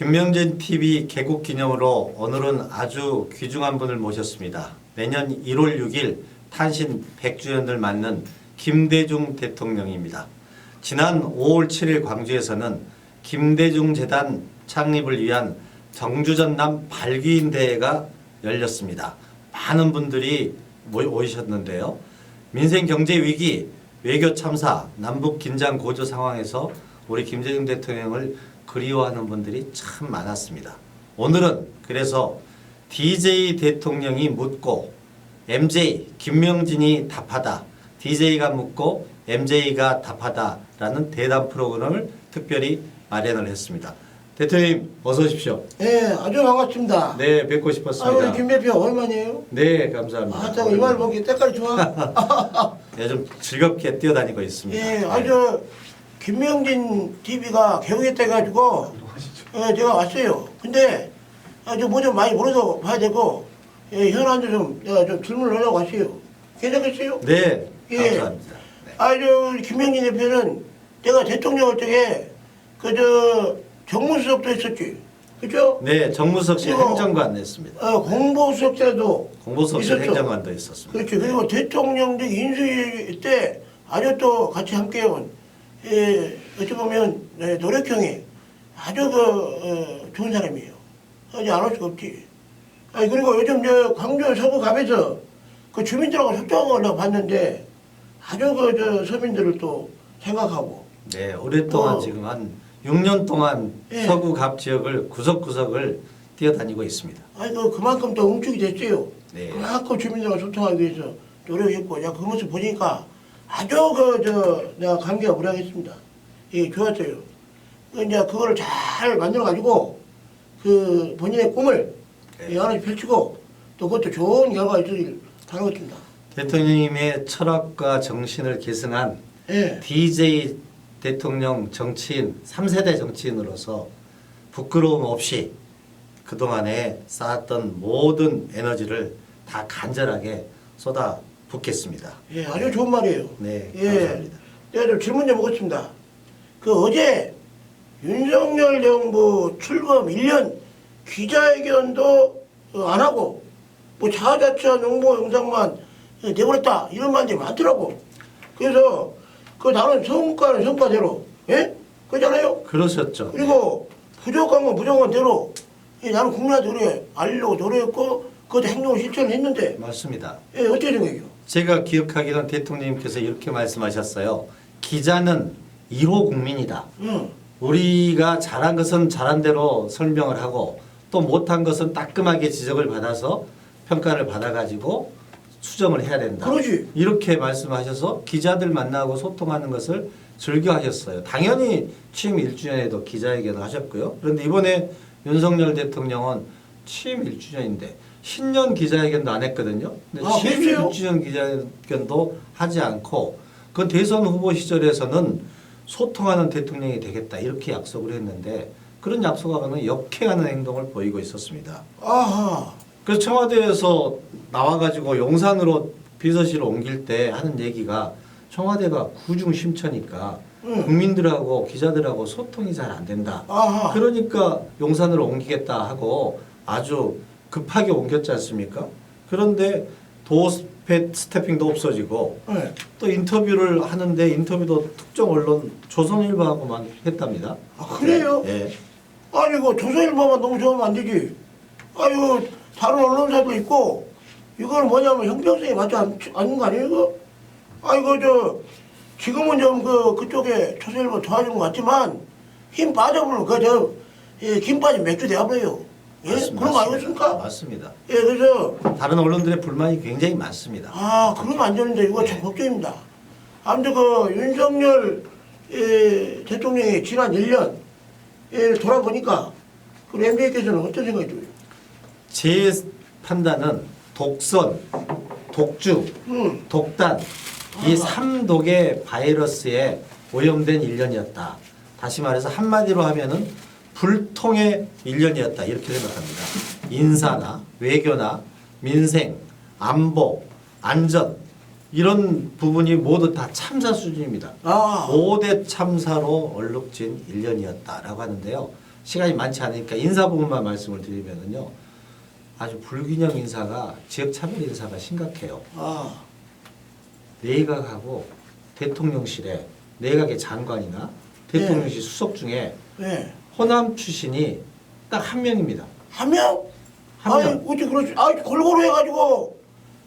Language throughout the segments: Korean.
김명진 TV 개국 기념으로 오늘은 아주 귀중한 분을 모셨습니다. 내년 1월 6일 탄신 100주년을 맞는 김대중 대통령입니다. 지난 5월 7일 광주에서는 김대중 재단 창립을 위한 정주전남 발기인 대회가 열렸습니다. 많은 분들이 오셨는데요. 민생 경제 위기, 외교 참사, 남북 긴장 고조 상황에서 우리 김대중 대통령을 그리워하는 분들이 참 많았습니다. 오늘은 그래서 DJ 대통령이 묻고 MJ 김명진이 답하다. DJ가 묻고 MJ가 답하다라는 대담 프로그램을 특별히 마련을 했습니다. 대통령 어서 오십시오. 네, 아주 반갑습니다. 네, 뵙고 아, 싶었습니다. 우리 김 대표 얼마니에요? 네, 감사합니다. 아, 제가 이말 보기 때깔이 좋아. 요즘 즐겁게 뛰어다니고 있습니다. 예, 네. 아주 김명진 TV가 개국했다 해가지고 예, 제가 왔어요. 근데 아주 뭐좀 많이 물어서 봐야 되고 예, 현안도 좀 내가 좀 질문을 하려고 왔어요. 괜찮겠어요? 네, 예. 감사합니다. 네. 아주 김명진 대표는 내가 대통령 할 적에 그저 정무수석도 했었지. 그죠? 네, 정무석실 그리고- 행정관 냈습니다. 어, 공보수석 때도 공보석실. 행정관도 있었습니다. 그렇죠. 그리고 대통령직 인수위 때 아주 또 같이 함께해온 예, 어찌 보면 예, 노력형이 아주 그 어, 좋은 사람이에요. 하지 않을 수가 없지. 아니 그리고 요즘 저 광주 서구 갑에서 그 주민들하고 소통하려고 봤는데 아주 그 저 서민들을 또 생각하고 네, 오랫동안 어. 지금 한 6년 동안 예. 서구 갑 지역을 구석구석을 뛰어다니고 있습니다. 아니 그 그만큼 또 응축이 됐어요. 네. 그만큼 주민들과 소통하기 위해서 노력했고 내가 그 모습 보니까 아주 그 저 내가 감기가 무량했습니다. 예, 좋았어요. 그 이제 그거를 잘 만들어 가지고 그 본인의 꿈을 네. 예, 하나씩 펼치고 또 그것도 좋은 결과가 있으길 바라겠습니다. 대통령님의 철학과 정신을 계승한 예. DJ 대통령 정치인 3세대 정치인으로서 부끄러움 없이 그동안에 쌓았던 모든 에너지를 다 간절하게 쏟아 붓겠습니다. 예, 아주 좋은 말이에요. 네, 예. 감사합니다. 내가 좀 질문 좀 먹었습니다. 그 어제 윤석열 정부 출범 1년 기자회견도 어, 안 하고 뭐 자아자찬 홍보 영상만 어, 내버렸다 이런 말들이 많더라고. 그래서 그 나는 성과는 성과대로 예? 그잖아요. 그러셨죠. 그리고 부족한 건 부족한 대로 예, 나는 국민한테 그래 알려고 노력했고 그것도 행동 실천을 했는데 맞습니다. 예, 어떻게 생각해요? 제가 기억하기로는 대통령님께서 이렇게 말씀하셨어요. 기자는 1호 국민이다. 응. 우리가 잘한 것은 잘한 대로 설명을 하고 또 못한 것은 따끔하게 지적을 받아서 평가를 받아가지고 수정을 해야 된다. 그러지. 이렇게 말씀하셔서 기자들 만나고 소통하는 것을 즐겨 하셨어요. 당연히 취임 1주년에도 기자회견을 하셨고요. 그런데 이번에 윤석열 대통령은 취임 1주년인데 신년 기자회견도 안 했거든요. 근데 아, 그랬어요? 1주년 기자회견도 하지 않고 그 대선 후보 시절에서는 소통하는 대통령이 되겠다 이렇게 약속을 했는데 그런 약속하고는 역행하는 행동을 보이고 있었습니다. 아하. 그래서 청와대에서 나와가지고 용산으로 비서실을 옮길 때 하는 얘기가 청와대가 구중 심처니까 응. 국민들하고 기자들하고 소통이 잘 안 된다. 아하. 그러니까 용산으로 옮기겠다 하고 아주 급하게 옮겼지 않습니까? 그런데 도어 스태핑도 없어지고 네. 또 인터뷰를 하는데 인터뷰도 특정 언론 조선일보하고만 했답니다. 아, 그래요? 예. 아니 그 조선일보만 너무 좋으면 안 되지. 아유 다른 언론사도 있고 이거는 뭐냐면 형평성에 맞지 않, 않는 거 아니에요? 이거? 아니 그저 지금은 좀 그 그쪽에 조선일보 도와주는 것 같지만 힘 빠져버리면 그저 예, 김 빠진 맥주 되어버려요. 예? 맞습니다. 그런 거 아니겠습니까? 맞습니다. 예, 그래서 다른 언론들의 불만이 굉장히 많습니다. 아, 그러면 안 되는데 이거 참 걱정입니다. 아무튼 그 윤석열 예, 대통령의 지난 1년 예, 돌아보니까 그 MB께서는 어떤 생각이 들어요? 제 판단은 독선, 독주, 음, 독단 이 삼독의 바이러스에 오염된 1년이었다. 다시 말해서 한마디로 하면은 불통의 1년이었다. 이렇게 생각합니다. 인사나 외교나 민생, 안보, 안전 이런 부분이 모두 다 참사 수준입니다. 아, 5대 참사로 얼룩진 1년이었다라고 하는데요. 시간이 많지 않으니까 인사 부분만 말씀을 드리면은요. 아주 불균형 인사가 지역 차별 인사가 심각해요. 아, 내각하고 대통령실에 내각의 장관이나 대통령실 수석 중에 예. 호남 출신이 딱 한 명입니다. 한 명? 한 아니, 명. 어찌 그렇지? 아, 골고루 해가지고,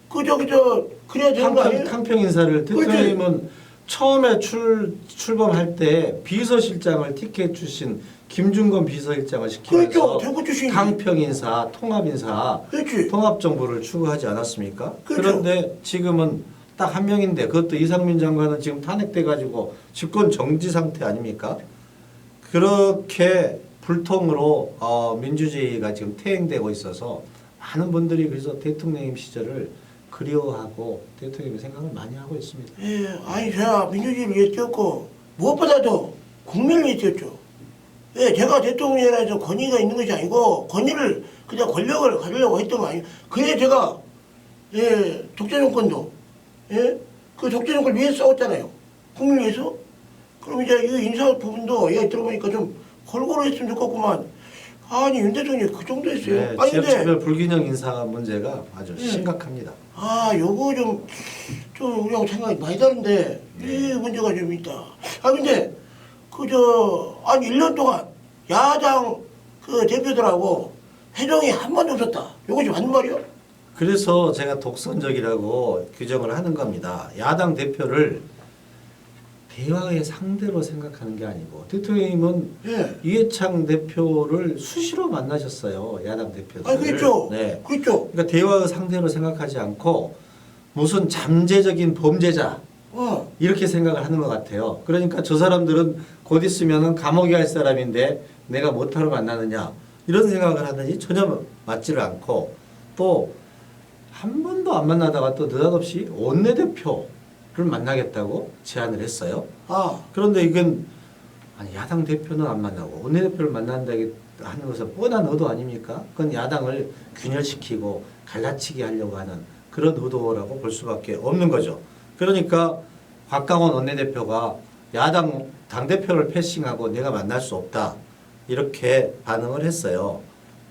그, 저기, 저, 그래야 되는 거 아니에요? 탕평 인사를 그렇지. 대통령님은 처음에 출 출범할 때 비서실장을 티켓 주신 김준건 비서실장을 시키면서 그렇죠. 대구 출신이. 탕평 인사, 통합 인사, 그렇지. 통합 정부를 추구하지 않았습니까? 그렇죠. 그런데 지금은 딱 한 명인데 그것도 이상민 장관은 지금 탄핵돼 가지고 집권 정지 상태 아닙니까? 그렇게 불통으로 어, 민주주의가 지금 퇴행되고 있어서 많은 분들이 그래서 대통령님 시절을 그리워하고 대통령님 생각을 많이 하고 있습니다. 예, 아니, 제가 민주주의를 위해 뛰었고, 무엇보다도 국민을 위해 뛰었죠. 예, 제가 대통령이라서 권위가 있는 것이 아니고, 권위를, 그냥 권력을 가지려고 했던 거 아니에요. 그래, 제가, 예, 독재 정권도, 예, 그 독재 정권을 위해 싸웠잖아요. 국민을 위해서. 그럼 이제 이 인사 부분도, 예, 들어보니까 좀 골고루 했으면 좋겠구만. 아니, 윤 대통령이 그 정도 했어요. 네, 아니, 지역차별 불균형 인사 문제가 아주 예. 심각합니다. 아, 요거 좀, 좀 우리하고 생각이 많이 다른데, 이 문제가 좀 있다. 아, 근데, 그, 저, 한 1년 동안 야당 그 대표들하고 회동이 한 번도 없었다. 요것이 맞는 말이요? 그래서 제가 독선적이라고 규정을 하는 겁니다. 야당 대표를 대화의 상대로 생각하는 게 아니고 대통령님은 예. 이해창 대표를 수시로 만나셨어요. 야당 대표들. 아, 그랬죠. 네. 그랬죠. 그러니까 대화의 상대로 생각하지 않고 무슨 잠재적인 범죄자 어. 이렇게 생각을 하는 것 같아요. 그러니까 저 사람들은 곧 있으면은 감옥에 갈 사람인데 내가 못하러 만나느냐 이런 생각을 하더니 전혀 맞지를 않고 또 한 번도 안 만나다가 또 느닷없이 원내대표 를 만나겠다고 제안을 했어요. 아, 그런데 이건 아니 야당 대표는 안 만나고 원내대표를 만난다 하는 것은 뻔한 의도 아닙니까? 그건 야당을 균열시키고 갈라치기 하려고 하는 그런 의도라고 볼 수밖에 없는 거죠. 그러니까 곽강원 원내대표가 야당 당대표를 패싱하고 내가 만날 수 없다. 이렇게 반응을 했어요.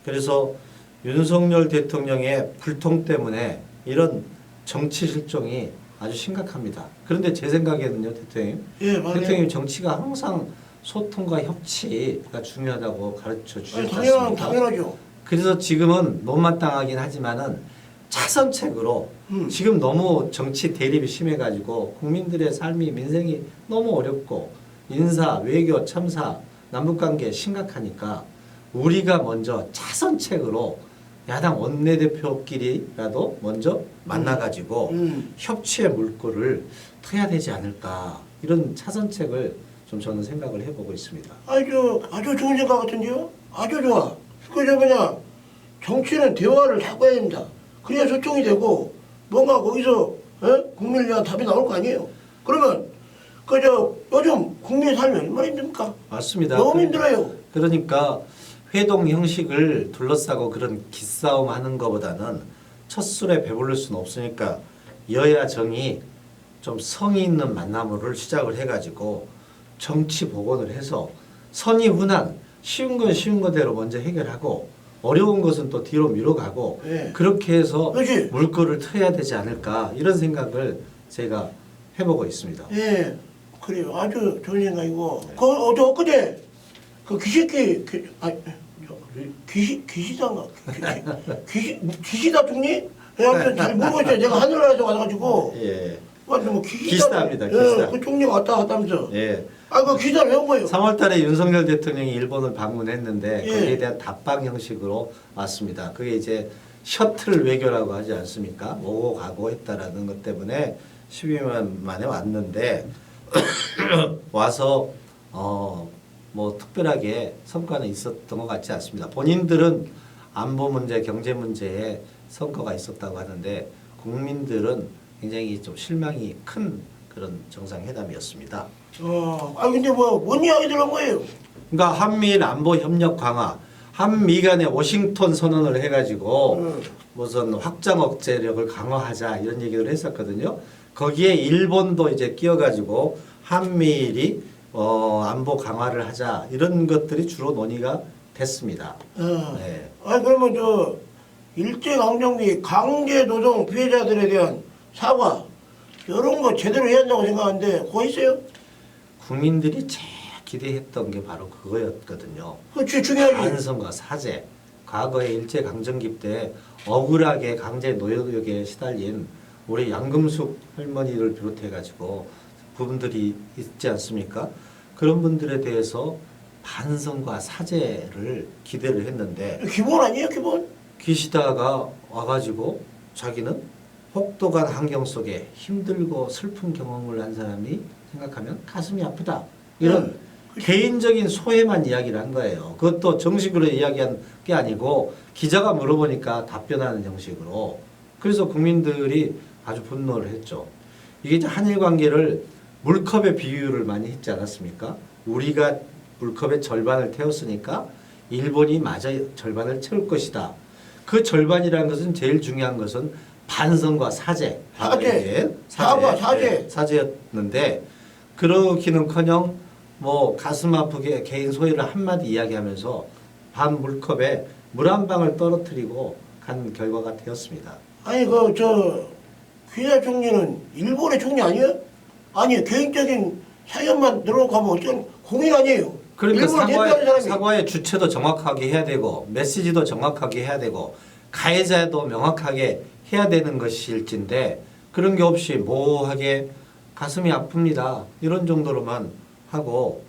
그래서 윤석열 대통령의 불통 때문에 이런 정치 실종이 아주 심각합니다. 그런데 제 생각에는요, 대통령. 예, 맞아요. 대통령 정치가 항상 소통과 협치가 중요하다고 가르쳐 아니, 주셨지 당연, 않습니까? 당연하죠. 그래서 지금은 못마땅하긴 하지만은 차선책으로 음. 지금 너무 정치 대립이 심해가지고 국민들의 삶이 민생이 너무 어렵고 인사, 외교, 참사, 남북관계 심각하니까 우리가 먼저 차선책으로 야당 원내대표끼리라도 먼저 만나가지고 음. 협치의 물꼬를 터야 되지 않을까 이런 차선책을 좀 저는 생각을 해보고 있습니다. 아주, 아주 좋은 생각 같은데요? 아주 좋아. 그저 그냥 정치는 대화를 자꾸 해야 됩니다. 그래야 소통이 되고 뭔가 거기서 에? 국민을 위한 답이 나올 거 아니에요. 그러면 그저 요즘 국민의 삶이 얼마나 힘듭니까? 맞습니다. 너무 그- 힘들어요. 그러니까 회동 형식을 둘러싸고 그런 기싸움 하는 것보다는 첫 술에 배부를 수는 없으니까 여야 정이 좀 성의 있는 만남을 시작을 해가지고 정치 복원을 해서 선의 훈한 쉬운 건 쉬운 거대로 먼저 해결하고 어려운 것은 또 뒤로 미뤄가고 예. 그렇게 해서 그렇지. 물꼬를 트야 되지 않을까 이런 생각을 제가 해보고 있습니다. 예, 그래요. 아주 좋은 생각이고. 그, 어, 저 엊그제, 그 귀식기, 귀, 아, 저, 귀시, 귀시단가? 귀시, 귀시다 총리? 예, 아무튼 잘 모르겠어요. 내가 하늘나라에서 와가지고. 예, 완전 뭐 귀시다. 귀시다입니다, 예, 귀시다. 그 총리가 왔다 갔다 하면서. 예. 아, 그 귀시다 왜온 거예요? 3월 달에 윤석열 대통령이 일본을 방문했는데 예. 거기에 대한 답방 형식으로 왔습니다. 그게 이제 셔틀 외교라고 하지 않습니까? 오고 가고 했다라는 것 때문에 12년 만에 왔는데 와서 어 뭐 특별하게 성과는 있었던 것 같지 않습니다. 본인들은 안보 문제, 경제 문제에 성과가 있었다고 하는데 국민들은 굉장히 좀 실망이 큰 그런 정상회담이었습니다. 어, 아, 근데 뭐, 뭔 이야기 들은 거예요? 그러니까 한미일 안보 협력 강화, 한미 간의 워싱턴 선언을 해가지고 음. 무슨 확장 억제력을 강화하자 이런 얘기를 했었거든요. 거기에 일본도 이제 끼어가지고 한미일이 어, 안보 강화를 하자 이런 것들이 주로 논의가 됐습니다. 어. 네. 아니 그러면 저 일제 강점기 강제 노동 피해자들에 대한 사과 이런 거 제대로 해야 한다고 생각하는데 그거 있어요? 국민들이 제일 기대했던 게 바로 그거였거든요. 그거 중요하지. 반성과 사죄. 과거에 일제 강점기 때 억울하게 강제 노역에 시달린 우리 양금숙 할머니를 비롯해 가지고 부분들이 있지 않습니까? 그런 분들에 대해서 반성과 사죄를 기대를 했는데 기본 아니에요 기본? 기시다가 와가지고 자기는 혹독한 환경 속에 힘들고 슬픈 경험을 한 사람이 생각하면 가슴이 아프다. 이런 음, 개인적인 소회만 이야기를 한 거예요. 그것도 정식으로 이야기한 게 아니고 기자가 물어보니까 답변하는 형식으로. 그래서 국민들이 아주 분노를 했죠. 이게 한일 관계를 물컵에 비유를 많이 했지 않았습니까? 우리가 물컵의 절반을 태웠으니까 일본이 마저 절반을 채울 것이다. 그 절반이라는 것은 제일 중요한 것은 반성과 사죄. 사죄. 예, 사과, 사죄. 예, 사죄였는데 그러기는커녕 뭐 가슴 아프게 개인 소유를 한마디 이야기하면서 반 물컵에 물 한 방울 떨어뜨리고 간 결과가 되었습니다. 아니 그저 기자 총리는 일본의 총리 아니에요? 아니 개인적인 사연만 들어가면 어떻게 공인 아니에요? 그러니까 사과의, 사과의 주체도 정확하게 해야 되고 메시지도 정확하게 해야 되고 가해자도 명확하게 해야 되는 것일진데 그런 게 없이 모호하게 가슴이 아픕니다 이런 정도로만 하고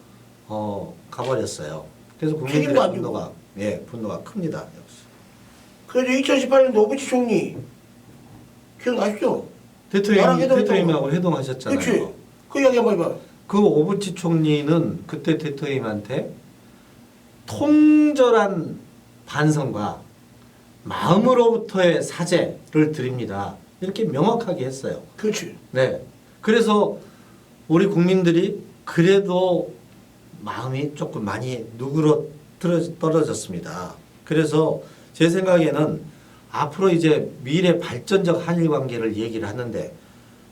어 가버렸어요. 그래서 국민들의. 분노가 예 분노가 큽니다. 그래서 2018년도 오부치 총리 기억나시죠? 대통령 대통령하고 그렇지. 회동하셨잖아요. 그 이야기 한번 해봐. 그 오부치 총리는 그때 대통령한테 통절한 반성과 마음으로부터의 사죄를 드립니다. 이렇게 명확하게 했어요. 그렇지. 네. 그래서 우리 국민들이 그래도 마음이 조금 많이 누그러 떨어졌습니다. 그래서 제 생각에는 앞으로 이제 미래 발전적 한일 관계를 얘기를 하는데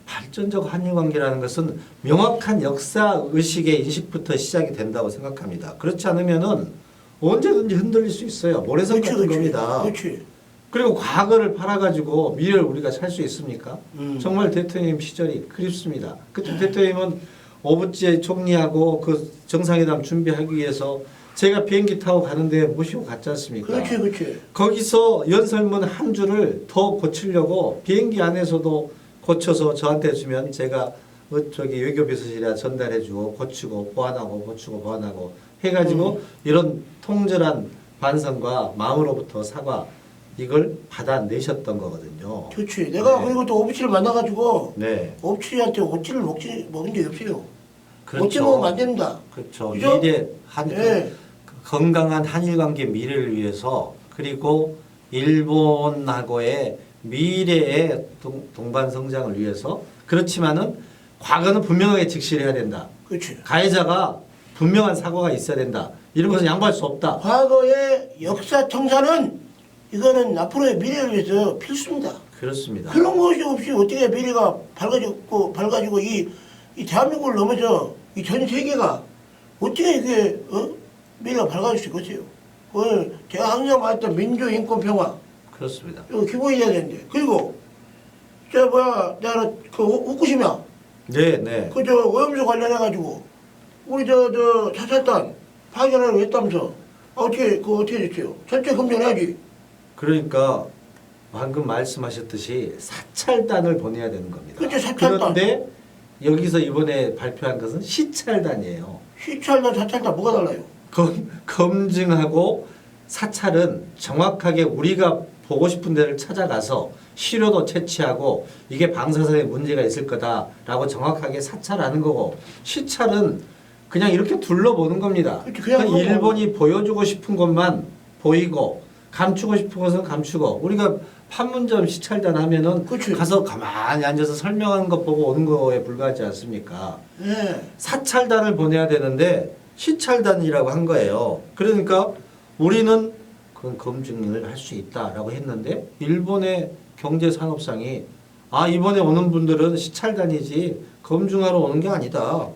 발전적 한일 관계라는 것은 명확한 역사 의식의 인식부터 시작이 된다고 생각합니다. 그렇지 않으면은 언제든지 흔들릴 수 있어요. 모래성 그렇지, 같은 그렇지. 겁니다. 그렇지. 그리고 과거를 팔아가지고 미래를 우리가 살 수 있습니까? 음. 정말 대통령 시절이 그립습니다. 그때 대통령은 오부찌 총리하고 그 정상회담 준비하기 위해서 제가 비행기 타고 가는데 모시고 갔지 않습니까? 그렇지, 그렇지. 거기서 연설문 한 줄을 더 고치려고 비행기 안에서도 고쳐서 저한테 주면 제가 어, 저기 외교비서실에 전달해주고 고치고 보완하고 고치고 보완하고 해가지고 이런 통절한 반성과 마음으로부터 사과 이걸 받아내셨던 거거든요. 그렇지. 내가 네. 그리고 또 오부치를 만나가지고 네, 오부치한테 오찌를 먹지 먹은 적이 없어요. 그렇죠. 오찌 먹으면 안 된다. 그렇죠. 그죠? 미래 한 예. 건강한 한일 관계 미래를 위해서 그리고 일본하고의 미래의 동, 동반 성장을 위해서 그렇지만은 과거는 분명하게 직시를 해야 된다. 그렇지. 가해자가 분명한 사과가 있어야 된다. 이런 것은 양보할 수 없다. 과거의 역사 청산은 이거는 앞으로의 미래를 위해서 필수입니다. 그렇습니다. 그런 것이 없이 어떻게 미래가 밝아지고 밝아지고 이, 이 대한민국을 넘어서 이 전 세계가 어떻게 이게 어? 미래가 밝아질 수 있겠어요? 그 제가 항상 말했던 민주 인권 평화 그렇습니다. 이거 기본이 돼야 되는데 그리고 저 뭐야 내가 그 우- 우쿠시마 네, 네. 그 저 오염수 관련해 가지고 우리 저 저 사찰단 파견하려고 했다면서 아, 어떻게 그 어떻게 됐어요? 전체 검증해야지. 그러니까 방금 말씀하셨듯이 사찰단을 보내야 되는 겁니다. 그렇죠, 사찰단. 그런데 여기서 이번에 발표한 것은 시찰단이에요. 시찰단 사찰단 뭐가 달라요? 검, 검증하고 사찰은 정확하게 우리가 보고 싶은 데를 찾아가서 시료도 채취하고 이게 방사선에 문제가 있을 거다라고 정확하게 사찰하는 거고 시찰은 그냥 이렇게 둘러보는 겁니다. 그렇죠, 그냥 그러니까 일본이 보여주고 싶은 것만 보이고 감추고 싶은 것은 감추고 우리가 판문점 시찰단 하면은 그렇죠. 가서 가만히 앉아서 설명하는 것 보고 오는 거에 불과하지 않습니까? 예. 사찰단을 보내야 되는데 시찰단이라고 한 거예요. 그러니까 우리는 그건 검증을 할 수 있다라고 했는데 일본의 경제산업상이 아 이번에 오는 분들은 시찰단이지 검증하러 오는 게 아니다.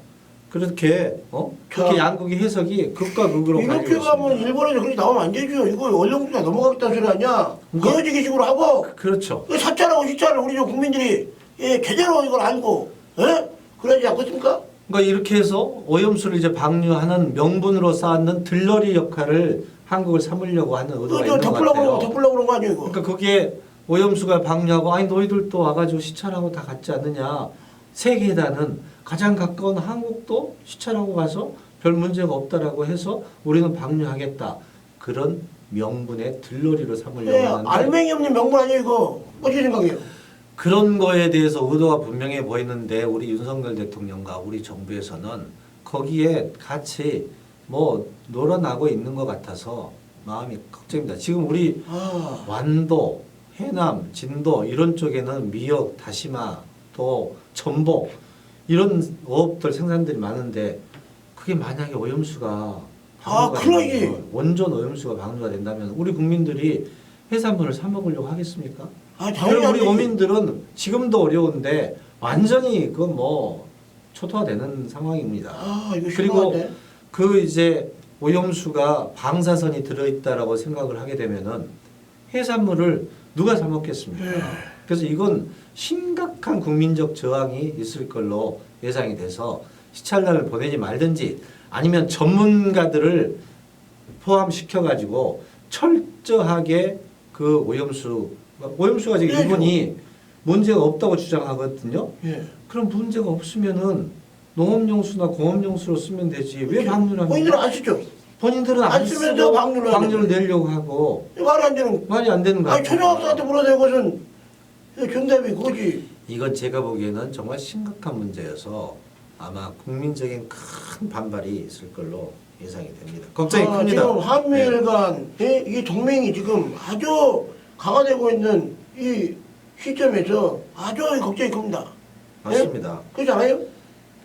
그렇게 어 그렇게 자, 양국의 해석이 극과 극으로 이렇게 가면. 일본에서 그렇게 나오면 안 되죠. 이거 원령수가 넘어가겠다는 소리 아니야. 그러니까- 보여지기 식으로 하고 그렇죠. 그 사찰하고 시찰을 우리 저 국민들이 예, 제대로 이걸 알고 예? 그러지 않겠습니까? 그러니까 이렇게 해서 오염수를 이제 방류하는 명분으로 쌓는 들러리 역할을 한국을 삼으려고 하는 의도가 있는 것 덮으려고 그런 거 같아요. 덮으려고 그런 거 아니에요 이거. 그러니까 그게 오염수가 방류하고 아니 너희들도 와가지고 시찰하고 다 갔지 않느냐. 세계에다는 가장 가까운 한국도 시찰하고 가서 별 문제가 없다라고 해서 우리는 방류하겠다. 그런 명분의 들러리로 삼으려고 예, 하는데 알맹이 없는 명분 아니에요 이거. 어떻게 생각해요? 그런 거에 대해서 의도가 분명해 보이는데 우리 윤석열 대통령과 우리 정부에서는 거기에 같이 뭐 놀아나고 있는 것 같아서 마음이 걱정입니다. 지금 우리 아, 완도, 해남, 진도 이런 쪽에는 미역, 다시마, 또 전복 이런 어업들 생산들이 많은데 그게 만약에 오염수가 아. 된다면, 원전 오염수가 방류가 된다면 우리 국민들이 해산물을 사 먹으려고 하겠습니까? 아 그럼 안 우리 되지. 국민들은 지금도 어려운데 완전히 그뭐 초토화되는 상황입니다. 아 이거 그리고 심각한데. 그 이제 오염수가 방사선이 들어있다라고 생각을 하게 되면은 해산물을 누가 사 먹겠습니까? 네. 그래서 이건 심각한 국민적 저항이 있을 걸로 예상이 돼서 시찰단을 보내지 말든지 아니면 전문가들을 포함시켜 가지고 철저하게 그 오염수 오염수가 지금 네, 일본이 문제가 없다고 주장하거든요. 예. 그럼 문제가 없으면은 농업용수나 공업용수로 쓰면 되지 왜 방류를 본인들은 합니까? 아시죠? 본인들은 안, 안 쓰면서 방류를 방류를 내려고 하고 말이 안 되는. 말이 안 되는 거 아니. 초등학생한테 물어야 것은 정답이 그거지. 이건 제가 보기에는 정말 심각한 문제여서 아마 국민적인 큰 반발이 있을 걸로 예상이 됩니다. 걱정이 아, 큽니다. 지금 한미일 네. 간 예, 이 동맹이 지금 아주 강화되고 있는 이 시점에서 아주 걱정이 큽니다. 맞습니다. 그렇지 않아요?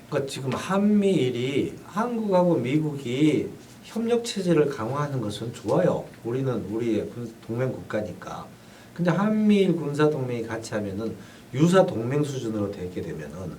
그러니까 지금 한미일이 한국하고 미국이 협력 체제를 강화하는 것은 좋아요. 우리는 우리의 군- 동맹 국가니까. 근데 한미일 군사 동맹이 같이 하면은 유사 동맹 수준으로 되게 되면은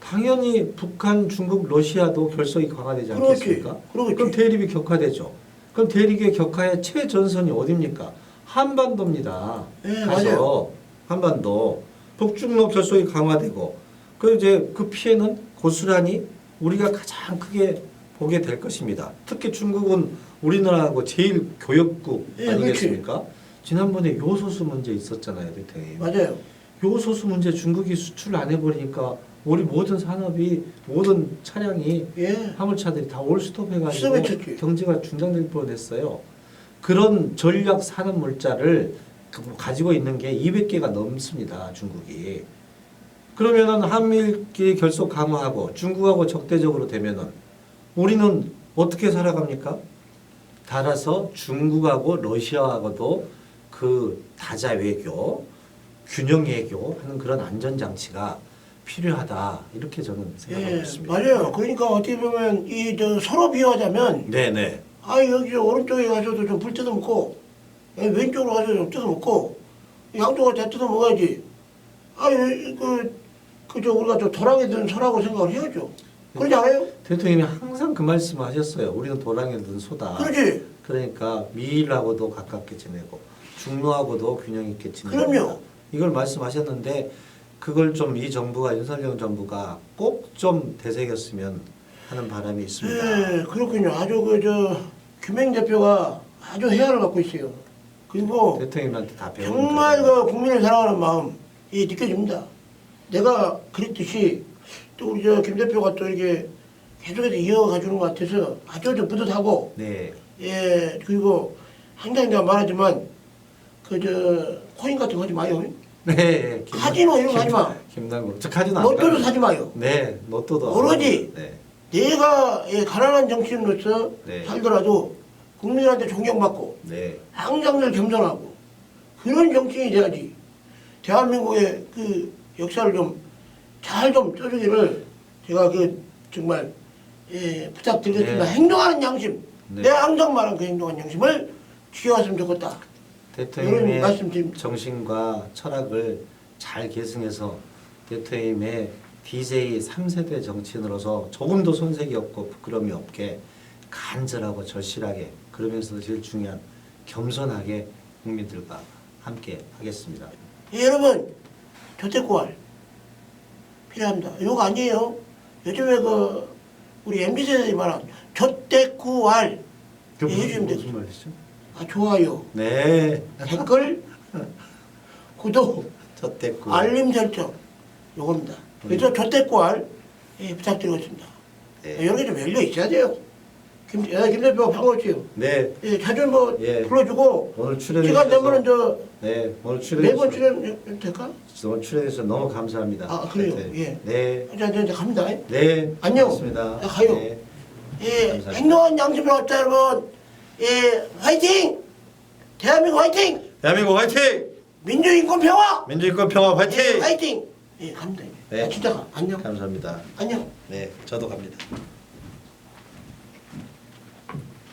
당연히 북한, 중국, 러시아도 결속이 강화되지 그렇지. 않겠습니까? 그러겠지. 그럼 대립이 격화되죠. 그럼 대립의 격화의 최전선이 어디입니까? 한반도입니다. 네, 가서 맞아요. 한반도 북중로 결속이 강화되고 그 이제 그 피해는 고스란히 우리가 가장 크게 보게 될 것입니다. 특히 중국은 우리나라하고 제일 교역국 예, 아니겠습니까? 지난번에 요소수 문제 있었잖아요, 대통령. 맞아요. 요소수 문제 중국이 수출 안 해버리니까 우리 모든 산업이 모든 차량이 예. 화물차들이 다 올스톱 해가지고. 경제가 중단될 뻔했어요. 그런 전략 산업 물자를 그- 가지고 있는 게 200개가 넘습니다. 중국이. 그러면은 한미일끼리 결속 강화하고 중국하고 적대적으로 되면은 우리는 어떻게 살아갑니까? 따라서 중국하고 러시아하고도 그 다자 외교, 균형 외교 하는 그런 안전 장치가 필요하다 이렇게 저는 생각하고 예, 있습니다. 맞아요. 그러니까 어떻게 보면 이저 서로 비유하자면 네네. 아 여기 저 오른쪽에 가서도 좀 불 뜯어 먹고 예, 왼쪽으로 가서 좀 뜯어 먹고 양쪽을 다 뜯어 먹어야지. 아그그저 우리가 저 도랑에 든 소라고 생각을 해야죠. 그러지 않아요? 대통령이 항상 그 말씀을 하셨어요. 우리는 도랑에 든 소다. 그러지. 그러니까 미일하고도 가깝게 지내고 중로하고도 균형 있게 지내고 그럼요. 이걸 말씀하셨는데 그걸 좀 이 정부가 윤석열 정부가 꼭 좀 되새겼으면 하는 바람이 있습니다. 예, 그렇군요. 아주 그저 규명 대표가 아주 해안을 갖고 있어요. 그리고 대통령한테 다 배우는 정말. 그 국민을 사랑하는 마음이 느껴집니다. 내가 그랬듯이 또 우리 저 김 대표가 또 이렇게 계속해서 이어가 주는 것 같아서 아주 좀 뿌듯하고 네. 예 그리고 항상 내가 말하지만 그 저 코인 같은 거 하지 마요. 네. 김- 카지노 이런 거 하지 마. 김남국. 저 카지노 안 로또도 가요. 사지 마요. 네. 로또도. 안 오로지 가요. 네. 내가 예, 가난한 정치인으로서 네. 살더라도 국민한테 존경받고 네. 항상 늘 겸손하고 그런 정치인이 돼야지 대한민국의 그 역사를 좀 잘좀 쪄주기를 제가 그 정말 예, 부탁드리겠습니다. 네. 행동하는 양심 네. 내가 항상 말한 그 행동하는 양심을 지켜왔으면 좋겠다. 대통령의. 정신과 철학을 잘 계승해서 대통령의 DJ 3세대 정치인으로서 조금도 손색이 없고 부끄러움이 없게 간절하고 절실하게 그러면서도 제일 중요한 겸손하게 국민들과 함께 하겠습니다. 예, 여러분 조태구알 필요합니다. 이거 아니에요. 요즘에 그 우리 MZ 세대들이 말한 조태구알 예, 되겠습니다. 무슨 말이죠? 아, 좋아요, 네. 댓글, 구독, 저때고 알림 설정 요겁니다. 그래서 조태구알 예, 부탁드리고 있습니다. 네. 예, 이런 게 좀 열려 있어야 돼요. 김, 예, 김 대표 반갑지요. 네. 예, 자주 뭐 예. 불러주고 오늘 출연해 시간 되면은 저 네. 오늘 출연해 매번 주셔서 출연 될까? 오늘 출연해 주셔서 너무 감사합니다. 아, 그래요? 네. 예. 네. 이제 이제 이제 갑니다. 네. 안녕. 고맙습니다. 야, 가요. 네. 예, 감사합니다. 행동한 양심을 얻자 여러분. 예, 화이팅! 대한민국 화이팅! 대한민국 화이팅! 민주인권 평화! 민주인권 평화 예, 화이팅! 화이팅! 예, 갑니다. 네. 아, 진짜 가. 안녕. 감사합니다. 안녕. 네, 저도 갑니다.